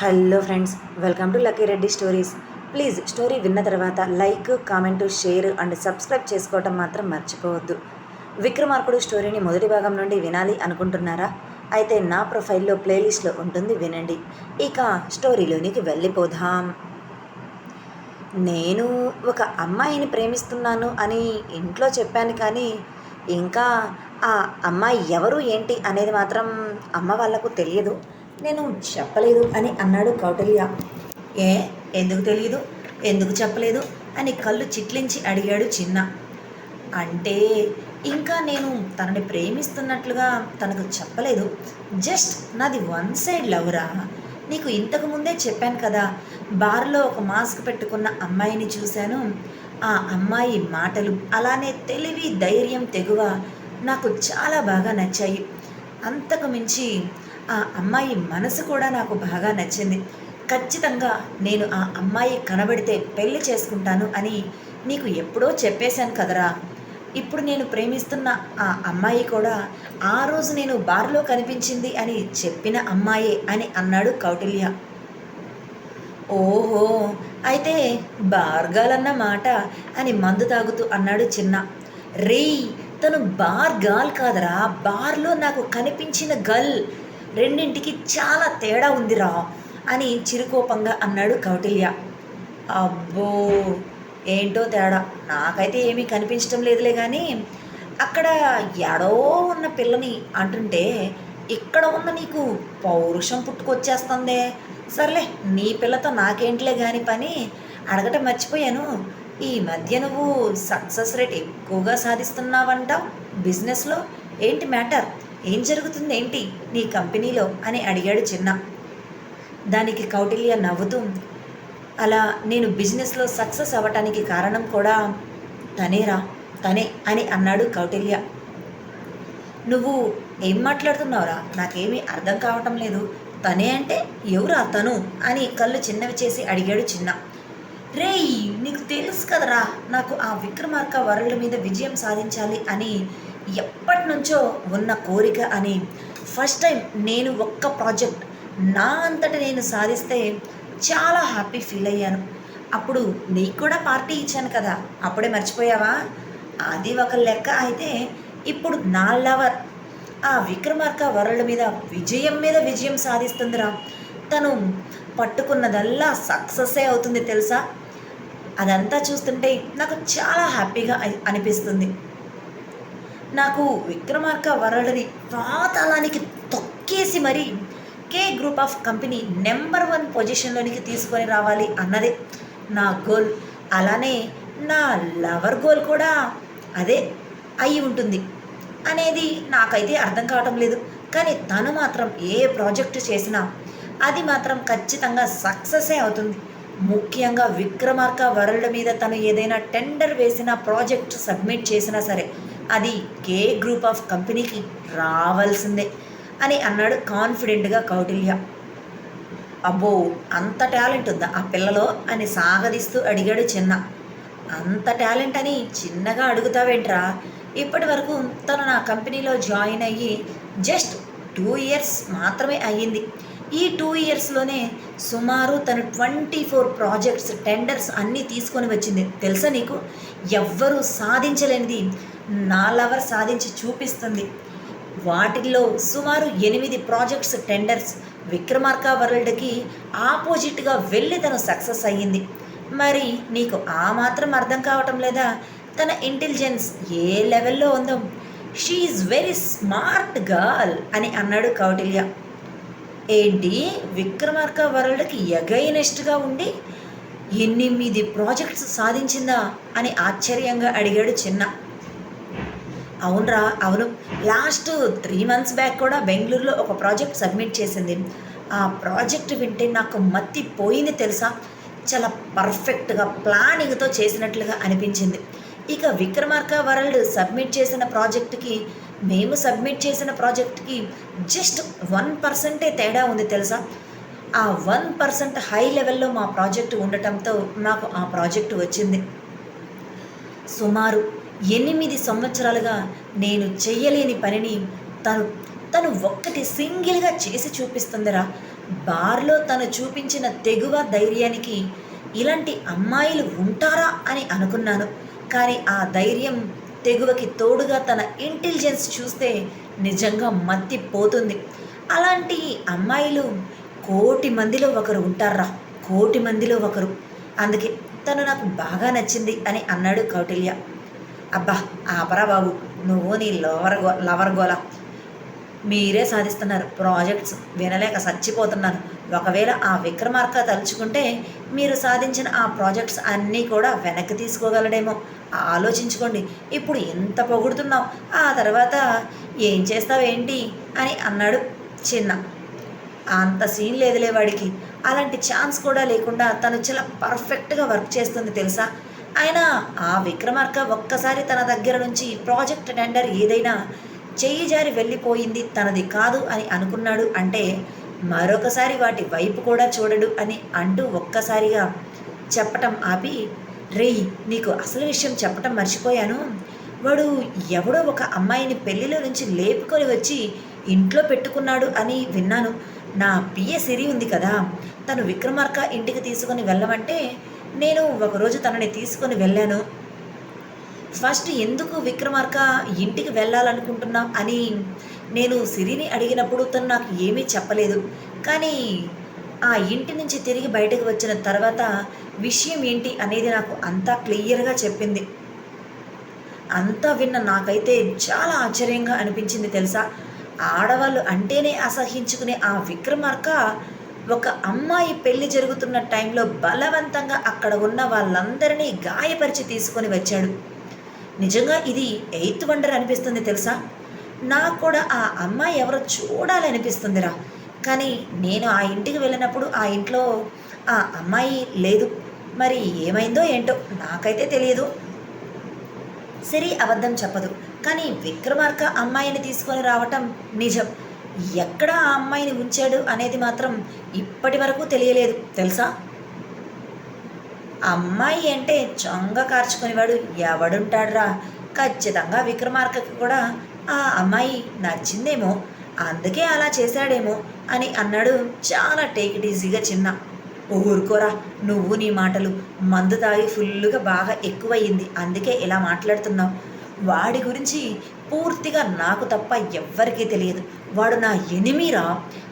Hello friends welcome to Lucky Reddy stories. Please story విన్న తర్వాత like comment share and subscribe చేసుకోవటం మాత్రం మర్చిపోవద్దు. విక్రమార్కుడు స్టోరీని మొదటి భాగం నుండి వినాలి అనుకుంటున్నారా? అయితే నా ప్రొఫైల్లో ప్లేలిస్ట్లో ఉంటుంది వినండి. ఇక స్టోరీలోనికి వెళ్ళిపోదాం. నేను ఒక అమ్మాయిని ప్రేమిస్తున్నాను అని ఇంట్లో చెప్పాను కానీ ఇంకా ఆ అమ్మాయి ఎవరు ఏంటి అనేది మాత్రం అమ్మ వాళ్ళకు తెలియదు. నేను చెప్పలేదు అని అన్నాడు కౌటల్య. ఏ ఎందుకు తెలియదు ఎందుకు చెప్పలేదు? అని కళ్ళు చిట్లించి అడిగాడు చిన్న. అంటే ఇంకా నేను తనని ప్రేమిస్తున్నట్లుగా తనకు చెప్పలేదు. జస్ట్ నాది వన్ సైడ్ లవ్రా నీకు ఇంతకు ముందే చెప్పాను కదా బార్లో ఒక మాస్క్ పెట్టుకున్న అమ్మాయిని చూశాను. ఆ అమ్మాయి మాటలు అలానే తెలివి ధైర్యం తెగువ నాకు చాలా బాగా నచ్చాయి. అంతకు మించి ఆ అమ్మాయి మనసు కూడా నాకు బాగా నచ్చింది. ఖచ్చితంగా నేను ఆ అమ్మాయి కనబడితే పెళ్ళి చేసుకుంటాను అని నీకు ఎప్పుడో చెప్పేశాను కదరా. ఇప్పుడు నేను ప్రేమిస్తున్న ఆ అమ్మాయి కూడా ఆ రోజు నేను బార్లో కనిపించింది అని చెప్పిన అమ్మాయే అని అన్నాడు కౌటిల్య. ఓహో అయితే బార్గాలన్న మాట అని మందు తాగుతూ అన్నాడు చిన్న. రేయ్ తను బార్ గాల్ కాదరా. బార్లో నాకు కనిపించిన గల్ రెండింటికి చాలా తేడా ఉందిరా అని చిరుకోపంగా అన్నాడు కౌటిల్య. అబ్బో ఏంటో తేడా. నాకైతే ఏమీ కనిపించడం లేదులే కానీ అక్కడ ఎడో ఉన్న పిల్లని అంటుంటే ఇక్కడ ఉన్న నీకు పౌరుషం పుట్టుకొచ్చేస్తుందే. సర్లే నీ పిల్లతో నాకేంటిలే కాని పని? అడగటం మర్చిపోయాను. ఈ మధ్య నువ్వు సక్సెస్ రేట్ ఎక్కువగా సాధిస్తున్నావంట బిజినెస్లో ఏంటి మ్యాటర్? ఏం జరుగుతుందేంటి నీ కంపెనీలో అని అడిగాడు చిన్న. దానికి కౌటిల్య నవ్వుతూ అలా నేను బిజినెస్లో సక్సెస్ అవ్వటానికి కారణం కూడా తనేరా తనే అని అన్నాడు కౌటిల్య. నువ్వు ఏం మాట్లాడుతున్నావురా? నాకేమీ అర్థం కావటం లేదు. తనే అంటే ఎవరా తను? అని కళ్ళు చిన్నవి చేసి అడిగాడు చిన్న. రేయ్ నీకు తెలుసు కదరా నాకు ఆ విక్రమార్క వరల్డ్ మీద విజయం సాధించాలి అని ఎప్పటి నుంచో ఉన్న కోరిక అని. ఫస్ట్ టైం నేను ఒక్క ప్రాజెక్ట్ నా అంతట నేను సాధిస్తే చాలా హ్యాపీ ఫీల్ అయ్యాను. అప్పుడు నీకు కూడా పార్టీ ఇచ్చాను కదా అప్పుడే మర్చిపోయావా? అది ఒక లెక్క అయితే ఇప్పుడు నా లవర్ ఆ విక్రమార్క వరల్డ్ మీద విజయం మీద విజయం సాధిస్తుందిరా. తను పట్టుకున్నదల్లా సక్సెస్సే అవుతుంది తెలుసా? అదంతా చూస్తుంటే నాకు చాలా హ్యాపీగా అనిపిస్తుంది. నాకు విక్రమార్క వరల్డ్ని పాతాళానికి తొక్కేసి మరి K group of company number one పొజిషన్లోనికి తీసుకొని రావాలి అన్నదే. నా గోల్. అలానే నా లవర్ గోల్ కూడా అదే అయి ఉంటుంది అనేది నాకైతే అర్థం కావటం లేదు. కానీ తను మాత్రం ఏ ప్రాజెక్టు చేసినా అది మాత్రం ఖచ్చితంగా సక్సెసే అవుతుంది. ముఖ్యంగా విక్రమార్క వరల్డ్ మీద తను ఏదైనా టెండర్ వేసిన ప్రాజెక్ట్ సబ్మిట్ చేసినా సరే అది కే గ్రూప్ ఆఫ్ కంపెనీకి రావాల్సిందే అని అన్నాడు కాన్ఫిడెంట్గా కౌటిల్య. అబ్బో అంత టాలెంట్ ఉందా ఆ పిల్లలో అని సాగదీస్తూ అడిగాడు చిన్న. అంత టాలెంట్ అని చిన్నగా అడుగుతావేంట్రా? ఇప్పటి వరకు తను నా కంపెనీలో జాయిన్ అయ్యి జస్ట్ టూ ఇయర్స్ మాత్రమే అయ్యింది. ఈ టూ ఇయర్స్లోనే సుమారు తను ట్వంటీ ఫోర్ ప్రాజెక్ట్స్ టెండర్స్ అన్నీ తీసుకొని వచ్చింది. తెలుసా నీకు? ఎవ్వరూ సాధించలేనిది నాలవర్ సాధించి చూపిస్తుంది. వాటిల్లో సుమారు ఎనిమిది ప్రాజెక్ట్స్ టెండర్స్ విక్రమార్క వరల్డ్కి ఆపోజిట్గా వెళ్ళి తను సక్సెస్ అయ్యింది. మరి నీకు ఆ మాత్రం అర్థం కావటం లేదా? తన ఇంటెలిజెన్స్ ఏ లెవెల్లో ఉందో. షీఈ్ వెరీ స్మార్ట్ గర్ల్ అని అన్నాడు కౌటిల్య. ఏంటి? విక్రమార్క వరల్డ్కి ఎగైనెస్ట్గా ఉండి ఎనిమిది ప్రాజెక్ట్స్ సాధించిందా అని ఆశ్చర్యంగా అడిగాడు చిన్న. అవునరా అవును. లాస్ట్ త్రీ మంత్స్ బ్యాక్ కూడా బెంగళూరులో ఒక ప్రాజెక్ట్ సబ్మిట్ చేసింది. ఆ ప్రాజెక్ట్ వింటే నాకు మత్తి పోయింది తెలుసా? చాలా పర్ఫెక్ట్గా ప్లానింగ్తో చేసినట్లుగా అనిపించింది. ఇక విక్రమార్క వరల్డ్ సబ్మిట్ చేసిన ప్రాజెక్ట్కి మేము సబ్మిట్ చేసిన ప్రాజెక్ట్కి జస్ట్ వన్ పర్సెంటే తేడా ఉంది తెలుసా? ఆ వన్ పర్సెంట్ హై లెవెల్లో మా ప్రాజెక్ట్ ఉండటంతో మాకు ఆ ప్రాజెక్ట్ వచ్చింది. సుమారు ఎనిమిది సంవత్సరాలుగా నేను చెయ్యలేని పనిని తను తను ఒక్కటి సింగిల్గా చేసి చూపిస్తుందిరా. బార్లో తను చూపించిన తెగువ ధైర్యానికి ఇలాంటి అమ్మాయిలు ఉంటారా అని అనుకున్నాను. కానీ ఆ ధైర్యం తెగువకి తోడుగా తన ఇంటెలిజెన్స్ చూస్తే నిజంగా మత్తి పోతుంది అలాంటి అమ్మాయిలు కోటి మందిలో ఒకరు ఉంటారా? కోటి మందిలో ఒకరు. అందుకే తను నాకు బాగా నచ్చింది అని అన్నాడు కౌటిల్య. అబ్బా ఆపరా బాబు. నువ్వు నీ లవర్ గో లవర్ గోల. మీరే సాధిస్తున్నారు ప్రాజెక్ట్స్ వినలేక చచ్చిపోతున్నాను. ఒకవేళ ఆ విక్రమార్క తలుచుకుంటే మీరు సాధించిన ఆ ప్రాజెక్ట్స్ అన్నీ కూడా వెనక్కి తీసుకోగలడేమో. ఆలోచించుకోండి. ఇప్పుడు ఎంత పొగుడుతున్నావు? ఆ తర్వాత ఏం చేస్తావేంటి అని అన్నాడు చిన్న. అంత సీన్ లేదులే వాడికి. అలాంటి ఛాన్స్ కూడా లేకుండా తను చాలా పర్ఫెక్ట్గా వర్క్ చేస్తుంది తెలుసా? అయినా ఆ విక్రమార్క ఒక్కసారి తన దగ్గర నుంచి ప్రాజెక్ట్ టెండర్ ఏదైనా చెయ్యి జారి వెళ్ళిపోయింది తనది కాదు అని అనుకున్నాడు అంటే మరొకసారి వాటి వైపు కూడా చూడడు అని అంటూ ఒక్కసారిగా చెప్పటం ఆపి రేయ్ నీకు అసలు విషయం చెప్పటం మర్చిపోయాను. వాడు ఎవడో ఒక అమ్మాయిని పెళ్ళిలో నుంచి లేపుకొని వచ్చి ఇంట్లో పెట్టుకున్నాడు అని విన్నాను. నా పిఏ సిరి ఉంది కదా తను విక్రమార్క ఇంటికి తీసుకొని వెళ్ళమంటే నేను ఒకరోజు తనని తీసుకొని వెళ్ళాను. ఫస్ట్ ఎందుకు విక్రమార్క ఇంటికి వెళ్ళాలనుకుంటున్నాం అని నేను సిరిని అడిగినప్పుడు తను నాకు ఏమీ చెప్పలేదు. కానీ ఆ ఇంటి నుంచి తిరిగి బయటకు వచ్చిన తర్వాత విషయం ఏంటి అనేది నాకు అంతా క్లియర్గా చెప్పింది. అంతా విన్న నాకైతే చాలా ఆశ్చర్యంగా అనిపించింది తెలుసా? ఆడవాళ్ళు అంటేనే అసహించుకునే ఆ విక్రమార్క ఒక అమ్మాయి పెళ్ళి జరుగుతున్న టైంలో బలవంతంగా అక్కడ ఉన్న వాళ్ళందరినీ గాయపరిచి తీసుకొని వచ్చాడు. నిజంగా ఇది ఎయిత్ వండర్ అనిపిస్తుంది తెలుసా? నాకు కూడా ఆ అమ్మాయి ఎవరో చూడాలనిపిస్తుందిరా. కానీ నేను ఆ ఇంటికి వెళ్ళినప్పుడు ఆ ఇంట్లో ఆ అమ్మాయి లేదు. మరి ఏమైందో ఏంటో నాకైతే తెలియదు. సిరి అబద్ధం చెప్పదు. కానీ విక్రమార్క అమ్మాయిని తీసుకొని రావటం నిజం. ఎక్కడ ఆ అమ్మాయిని ఉంచాడు అనేది మాత్రం ఇప్పటి వరకు తెలియలేదు. తెలుసా? అమ్మాయి అంటే చొంగ కార్చుకునేవాడు ఎవడుంటాడురా? ఖచ్చితంగా విక్రమార్కకి కూడా ఆ అమ్మాయి నచ్చిందేమో అందుకే అలా చేశాడేమో అని అన్నాడు చాలా టేక్ ఇట్ ఈజీగా చిన్న. ఊరుకోరా నువ్వు నీ మాటలు మందు తాగి ఫుల్గా బాగా ఎక్కువయ్యింది అందుకే ఇలా మాట్లాడుతున్నావు. వాడి గురించి పూర్తిగా నాకు తప్ప ఎవ్వరికీ తెలియదు. వాడు నా ఎనిమిరా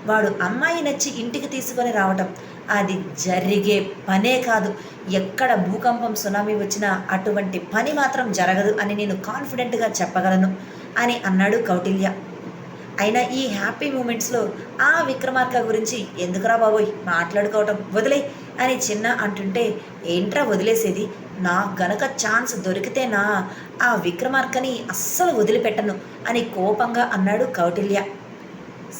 వాడు అమ్మాయి నచ్చి ఇంటికి తీసుకొని రావటం అది జరిగే పనే కాదు. ఎక్కడ భూకంపం సునామీ వచ్చినా అటువంటి పని మాత్రం జరగదు అని నేను కాన్ఫిడెంట్గా చెప్పగలను. అని అన్నాడు కౌటిల్య. అయినా ఈ హ్యాపీ మూమెంట్స్లో ఆ విక్రమార్క గురించి ఎందుకురా బాబోయ్ మాట్లాడుకోవటం వదిలే అని చిన్న అంటుంటే ఏంట్రా వదిలేసేది? నా గనక ఛాన్స్ దొరికితే నా ఆ విక్రమార్కని అస్సలు వదిలిపెట్టను అని కోపంగా అన్నాడు కౌటిల్య.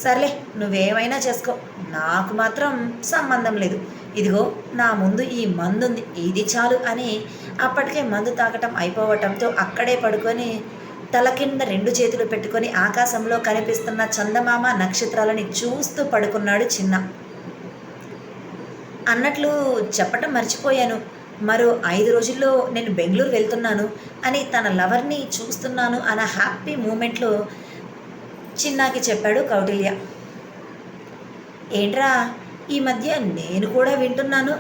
సర్లే నువ్వేమైనా చేసుకో. నాకు మాత్రం సంబంధం లేదు. ఇదిగో నా ముందు ఈ మందుంది. ఇది చాలు అని అప్పటికే మందు తాగటం అయిపోవటంతో అక్కడే పడుకొని తల కింద రెండు చేతులు పెట్టుకొని ఆకాశంలో కనిపిస్తున్న చందమామ నక్షత్రాలని చూస్తూ పడుకున్నాడు చిన్న. అన్నట్లు చెప్పటం మర్చిపోయాను. మరో ఐదు రోజుల్లో నేను బెంగళూరు వెళ్తున్నాను అని తన లవర్ని చూస్తున్నాను అన్న హ్యాపీ మూమెంట్లో చిన్నాకి చెప్పాడు కౌటిల్య. ఏంట్రా ఈ మధ్య నేను కూడా వింటున్నాను.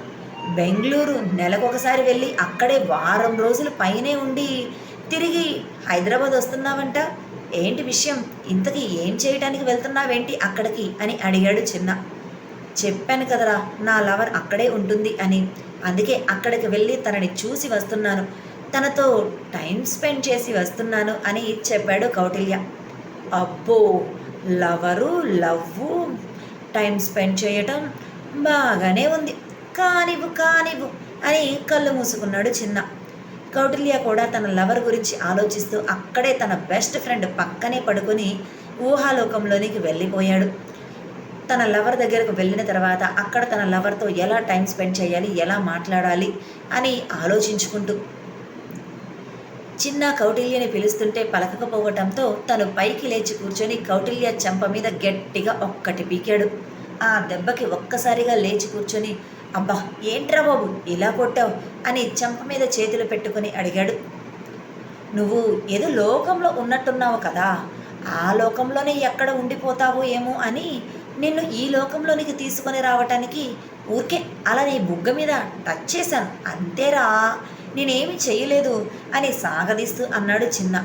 బెంగళూరు నెలకొకసారి వెళ్ళి అక్కడే వారం రోజులు పైనే ఉండి తిరిగి హైదరాబాద్ వస్తున్నావంట? ఏంటి విషయం? ఇంతకీ ఏం చేయడానికి వెళ్తున్నావేంటి అక్కడికి? అని అడిగాడు చిన్న. చెప్పాను కదరా నా లవర్ అక్కడే ఉంటుంది అని. అందుకే అక్కడికి వెళ్ళి తనని చూసి వస్తున్నాను. తనతో టైం స్పెండ్ చేసి వస్తున్నాను అని చెప్పాడు కౌటిల్య. అబ్బో లవరు లవ్వు టైం స్పెండ్ చేయటం బాగానే ఉంది. కానివ్వు కానివ్వు అని కళ్ళు మూసుకున్నాడు చిన్న. కౌటిల్య కూడా తన లవర్ గురించి ఆలోచిస్తూ అక్కడే తన బెస్ట్ ఫ్రెండ్ పక్కనే పడుకొని ఊహాలోకంలోనికి వెళ్ళిపోయాడు. తన లవర్ దగ్గరకు వెళ్ళిన తర్వాత అక్కడ తన లవర్తో ఎలా టైం స్పెండ్ చేయాలి ఎలా మాట్లాడాలి అని ఆలోచించుకుంటూ చిన్న కౌటిల్యని పిలుస్తుంటే పలకకపోవటంతో తను పైకి లేచి కూర్చొని కౌటిల్య చెంప మీద గట్టిగా ఒక్కటి పీకాడు. ఆ దెబ్బకి ఒక్కసారిగా లేచి కూర్చొని అబ్బా ఏంట్రా బాబు ఇలా కొట్టావు? అని చెంప మీద చేతులు పెట్టుకుని అడిగాడు. నువ్వు ఏదో లోకంలో ఉన్నట్టున్నావు కదా ఆ లోకంలోనే ఎక్కడ ఉండిపోతావు ఏమో అని నిన్ను ఈ లోకంలోనికి తీసుకొని రావటానికి ఊరికే అలా నీ బుగ్గ మీద టచ్ చేశాను. అంతేరా నేనేమి చేయలేదు అని సాగదీస్తూ అన్నాడు చిన్న.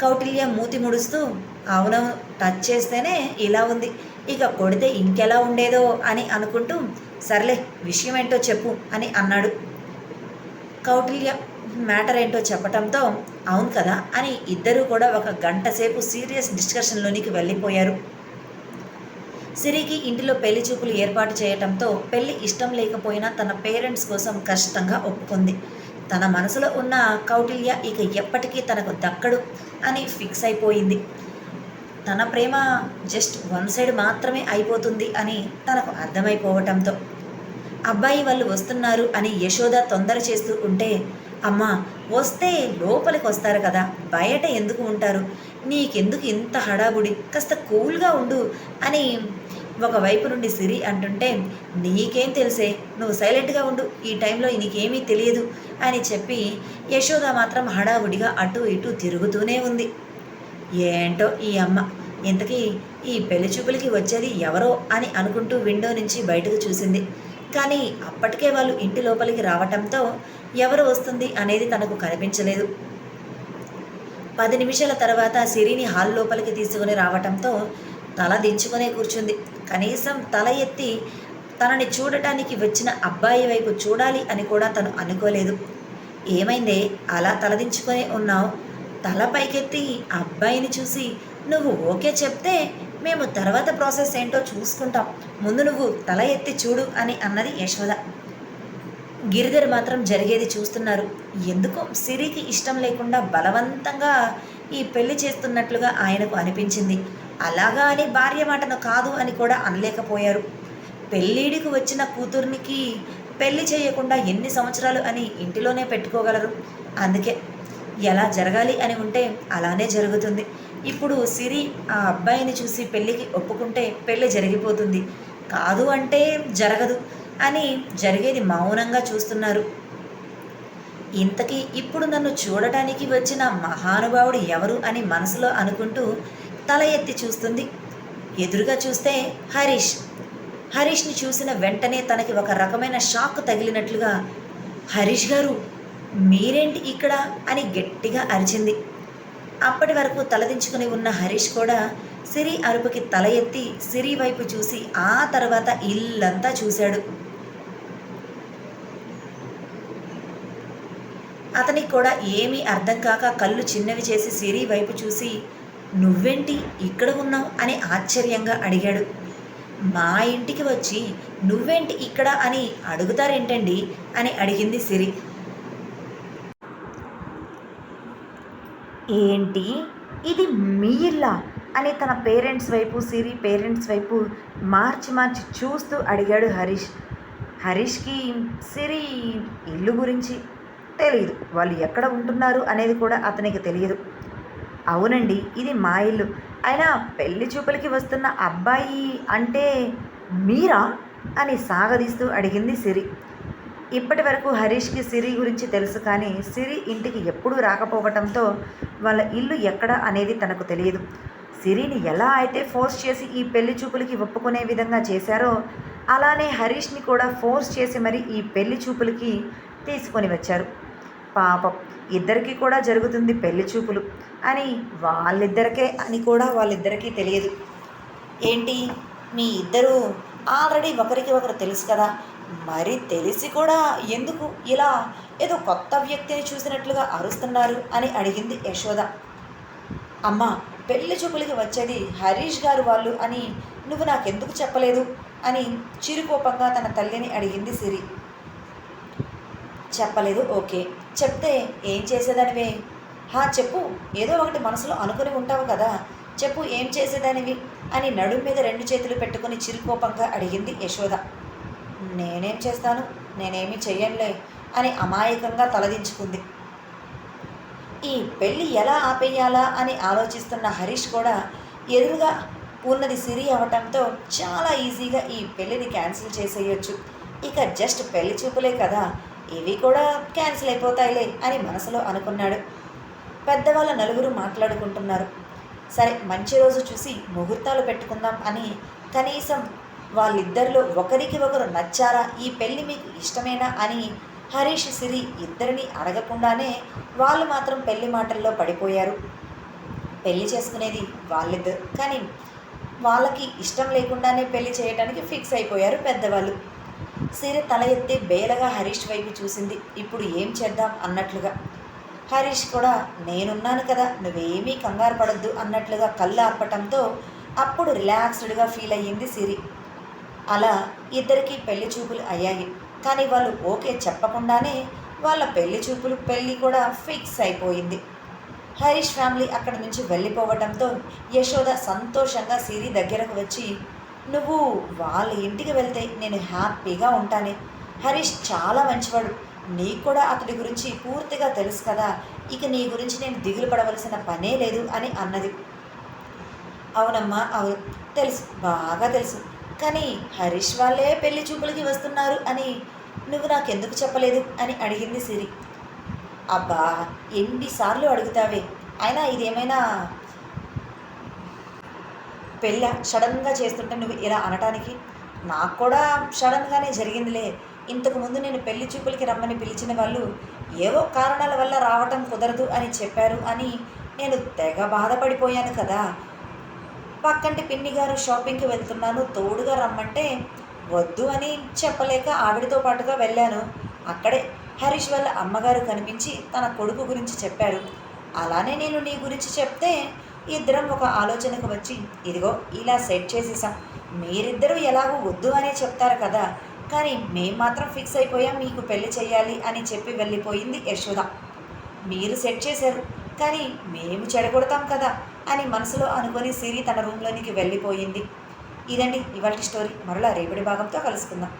కౌటిల్య మూతి ముడుస్తూ అవునవును టచ్ చేస్తేనే ఇలా ఉంది. ఇక కొడితే ఇంకెలా ఉండేదో అని అనుకుంటూ సర్లే విషయం ఏంటో చెప్పు అని అన్నాడు. కౌటిల్య మ్యాటర్ ఏంటో చెప్పటంతో అవును కదా అని ఇద్దరూ కూడా ఒక గంట సేపు సీరియస్ డిస్కషన్లోనికి వెళ్ళిపోయారు. సిరికి ఇంటిలో పెళ్ళి చూపులు ఏర్పాటు చేయటంతో పెళ్ళి ఇష్టం లేకపోయినా తన పేరెంట్స్ కోసం కష్టంగా ఒప్పుకుంది. తన మనసులో ఉన్న కౌటిల్య ఇక ఎప్పటికీ తనకు దక్కడు అని ఫిక్స్ అయిపోయింది. తన ప్రేమ జస్ట్ వన్ సైడ్ మాత్రమే అయిపోతుంది అని తనకు అర్థమైపోవటంతో అబ్బాయి వాళ్ళు వస్తున్నారు అని యశోద తొందర చేస్తూ ఉంటే అమ్మా వస్తే లోపలికి వస్తారు కదా బయట ఎందుకు ఉంటారు? నీకెందుకు ఇంత హడాబుడి కాస్త కూల్గా ఉండు అని ఒకవైపు నుండి సిరి అంటుంటే నీకేం తెలిసే నువ్వు సైలెంట్గా ఉండు ఈ టైంలో నీకేమీ తెలియదు అని చెప్పి యశోద మాత్రం హడావుడిగా అటు ఇటు తిరుగుతూనే ఉంది. ఏంటో ఈ అమ్మ? ఇంతకీ ఈ పెళ్ళి చూపులకి వచ్చేది ఎవరో అని అనుకుంటూ విండో నుంచి బయటకు చూసింది. కానీ అప్పటికే వాళ్ళు ఇంటి లోపలికి రావటంతో ఎవరు వస్తుంది అనేది తనకు కనిపించలేదు. పది నిమిషాల తర్వాత సిరిని హాల్ లోపలికి తీసుకుని రావటంతో తల దించుకునే కూర్చుంది. కనీసం తల ఎత్తి తనని చూడటానికి వచ్చిన అబ్బాయి వైపు చూడాలి అని కూడా తను అనుకోలేదు. ఏమైందే? అలా తలదించుకొని ఉన్నావు. తల పైకెత్తి అబ్బాయిని చూసి నువ్వు ఓకే చెప్తే మేము తర్వాత ప్రాసెస్ ఏంటో చూసుకుంటాం. ముందు నువ్వు తల ఎత్తి చూడు అని అన్నది యశోద. గిరిధర్ మాత్రం జరిగేది చూస్తున్నారు. ఎందుకో సిరికి ఇష్టం లేకుండా బలవంతంగా ఈ పెళ్ళి చేస్తున్నట్లుగా ఆయనకు అనిపించింది. అలాగా అని భార్య మాటను కాదు అని కూడా అనలేకపోయారు. పెళ్ళిడికి వచ్చిన కూతుర్నికి పెళ్ళి చేయకుండా ఎన్ని సంవత్సరాలు అని ఇంటిలోనే పెట్టుకోగలరు. అందుకే ఎలా జరగాలి అని ఉంటే అలానే జరుగుతుంది. ఇప్పుడు సిరి ఆ అబ్బాయిని చూసి పెళ్ళికి ఒప్పుకుంటే పెళ్ళి జరిగిపోతుంది. కాదు అంటే జరగదు అని జరిగేది మౌనంగా చూస్తున్నారు. ఇంతకీ ఇప్పుడు నన్ను చూడటానికి వచ్చిన మహానుభావుడు ఎవరు అని మనసులో అనుకుంటూ తల ఎత్తి చూస్తుంది. ఎదురుగా చూస్తే హరీష్. హరీష్ని చూసిన వెంటనే తనకి ఒక రకమైన షాక్ తగిలినట్లుగా హరీష్ గారు మీరేంటి ఇక్కడ? అని గట్టిగా అరిచింది. అప్పటి వరకు తలదించుకుని ఉన్న హరీష్ కూడా సిరి అరుపుకి తల ఎత్తి సిరి వైపు చూసి ఆ తర్వాత ఇల్లంతా చూశాడు. అతనికి కూడా ఏమీ అర్థం కాక కళ్ళు చిన్నవి చేసి సిరి వైపు చూసి నువ్వేంటి ఇక్కడ ఉన్నావు? అని ఆశ్చర్యంగా అడిగాడు. మా ఇంటికి వచ్చి నువ్వేంటి ఇక్కడ? అని అడుగుతారేంటండి? అని అడిగింది సిరి. ఏంటి? ఇది మీ ఇల్లా? అని తన పేరెంట్స్ వైపు సిరి పేరెంట్స్ వైపు మార్చి మార్చి చూస్తూ అడిగాడు హరీష్. హరీష్కి సిరి ఇల్లు గురించి తెలియదు వాళ్ళు ఎక్కడ ఉంటున్నారు అనేది కూడా అతనికి తెలియదు. అవునండి ఇది మా ఇల్లు. అయినా పెళ్ళి చూపులకి వస్తున్న అబ్బాయి అంటే మీరా? అని సాగదీస్తూ అడిగింది సిరి. ఇప్పటి వరకు హరీష్కి సిరి గురించి తెలుసు కానీ సిరి ఇంటికి ఎప్పుడూ రాకపోవటంతో వాళ్ళ ఇల్లు ఎక్కడ అనేది తనకు తెలియదు. సిరిని ఎలా అయితే ఫోర్స్ చేసి ఈ పెళ్ళి చూపులకి ఒప్పుకునే విధంగా చేశారో అలానే హరీష్ని కూడా ఫోర్స్ చేసి మరి ఈ పెళ్ళి చూపులకి తీసుకొని వచ్చారు. పాపం ఇద్దరికి కూడా జరుగుతుంది పెళ్ళి చూపులు అని వాళ్ళిద్దరికే అని కూడా వాళ్ళిద్దరికీ తెలియదు. ఏంటి? మీ ఇద్దరూ ఆల్రెడీ ఒకరికి ఒకరు తెలుసు కదా. మరి తెలిసి కూడా ఎందుకు ఇలా ఏదో కొత్త వ్యక్తిని చూసినట్లుగా అరుస్తున్నారు అని అడిగింది యశోద. అమ్మ పెళ్ళి చూపులకి వచ్చేది హరీష్ గారు వాళ్ళు అని నువ్వు నాకెందుకు చెప్పలేదు అని చిరుకోపంగా తన తల్లిని అడిగింది సిరి. చెప్పలేదు ఓకే. చెప్తే ఏం చేసేదానివే? హా చెప్పు. ఏదో ఒకటి మనసులో అనుకుని ఉంటావు కదా. చెప్పు ఏం చేసేదానివి? అని నడుం మీద రెండు చేతులు పెట్టుకుని చిరుకోపంగా అడిగింది యశోద. నేనేం చేస్తాను? నేనేమీ చెయ్యంలే అని అమాయకంగా తలదించుకుంది. ఈ పెళ్ళి ఎలా ఆపేయాలా అని ఆలోచిస్తున్న హరీష్ కూడా ఎదురుగా ఉన్నది సిరి అవటంతో చాలా ఈజీగా ఈ పెళ్ళిని క్యాన్సిల్ చేసేయొచ్చు. ఇక జస్ట్ పెళ్ళి చూపులే కదా ఇవి కూడా క్యాన్సిల్ అయిపోతాయిలే అని మనసులో అనుకున్నాడు. పెద్దవాళ్ళ నలుగురు మాట్లాడుకుంటున్నారు. సరే మంచి రోజు చూసి ముహూర్తాలు పెట్టుకుందాం అని కనీసం వాళ్ళిద్దరిలో ఒకరికి ఒకరు నచ్చారా? ఈ పెళ్ళి మీకు ఇష్టమేనా? అని హరీష్ సిరి ఇద్దరిని అడగకుండానే వాళ్ళు మాత్రం పెళ్ళి మాటల్లో పడిపోయారు. పెళ్ళి చేసుకునేది వాళ్ళిద్దరు. కానీ వాళ్ళకి ఇష్టం లేకుండానే పెళ్ళి చేయడానికి ఫిక్స్ అయిపోయారు పెద్దవాళ్ళు. సిరి తల ఎత్తి బేలగా హరీష్ వైపు చూసింది. ఇప్పుడు ఏం చేద్దాం అన్నట్లుగా. హరీష్ కూడా నేనున్నాను కదా నువ్వేమీ కంగారు పడద్దు అన్నట్లుగా కళ్ళు ఆర్పటంతో అప్పుడు రిలాక్స్డ్గా ఫీల్ అయ్యింది సిరి. అలా ఇద్దరికీ పెళ్ళి చూపులు అయ్యాయి. కానీ వాళ్ళు ఓకే చెప్పకుండానే వాళ్ళ పెళ్ళి చూపులు పెళ్ళి కూడా ఫిక్స్ అయిపోయింది. హరీష్ ఫ్యామిలీ అక్కడి నుంచి వెళ్ళిపోవడంతో యశోద సంతోషంగా సిరి దగ్గరకు వచ్చి నువ్వు వాళ్ళ ఇంటికి వెళ్తే నేను హ్యాపీగా ఉంటానే. హరీష్ చాలా మంచివాడు. నీకు కూడా అతడి గురించి పూర్తిగా తెలుసు కదా. ఇక నీ గురించి నేను దిగులు పడవలసిన పనే లేదు అని అన్నది. అవునమ్మా అవును. తెలుసు బాగా తెలుసు. కానీ హరీష్ వాళ్ళే పెళ్ళి చూపులకి వస్తున్నారు అని నువ్వు నాకెందుకు చెప్పలేదు అని అడిగింది సిరి. అబ్బా ఎన్నిసార్లు అడుగుతావే. అయినా ఇదేమైనా పెళ్ళ? సడన్గా చేస్తుంటే నువ్వు ఇలా అనటానికి? నాకు కూడా సడన్గానే జరిగిందిలే. ఇంతకుముందు నేను పెళ్ళి చూపులకి రమ్మని పిలిచిన వాళ్ళు ఏవో కారణాల వల్ల రావటం కుదరదు అని చెప్పారు అని నేను తెగ బాధపడిపోయాను కదా. పక్కంటి పిన్ని గారు షాపింగ్కి వెళ్తున్నాను తోడుగా రమ్మంటే వద్దు అని చెప్పలేక ఆవిడతో పాటుగా వెళ్ళాను. అక్కడే హరీష్ వాళ్ళ అమ్మగారు కనిపించి తన కొడుకు గురించి చెప్పారు అలానే నేను నీ గురించి చెప్తే ఇద్దరం ఒక ఆలోచనకు వచ్చి ఇదిగో ఇలా సెట్ చేసేసాం. మీరిద్దరూ ఎలాగో వద్దు అనే చెప్తారు కదా కానీ మేం మాత్రం ఫిక్స్ అయిపోయాం మీకు పెళ్ళి చేయాలి అని చెప్పి వెళ్ళిపోయింది యశోద. మీరు సెట్ చేశారు కానీ మేము చెడగొడతాం కదా అని మనసులో అనుకొని సిరి తన రూమ్లోనికి వెళ్ళిపోయింది. ఇదండి ఇవాళ స్టోరీ. మరలా రేపటి భాగంతో కలుసుకుందాం.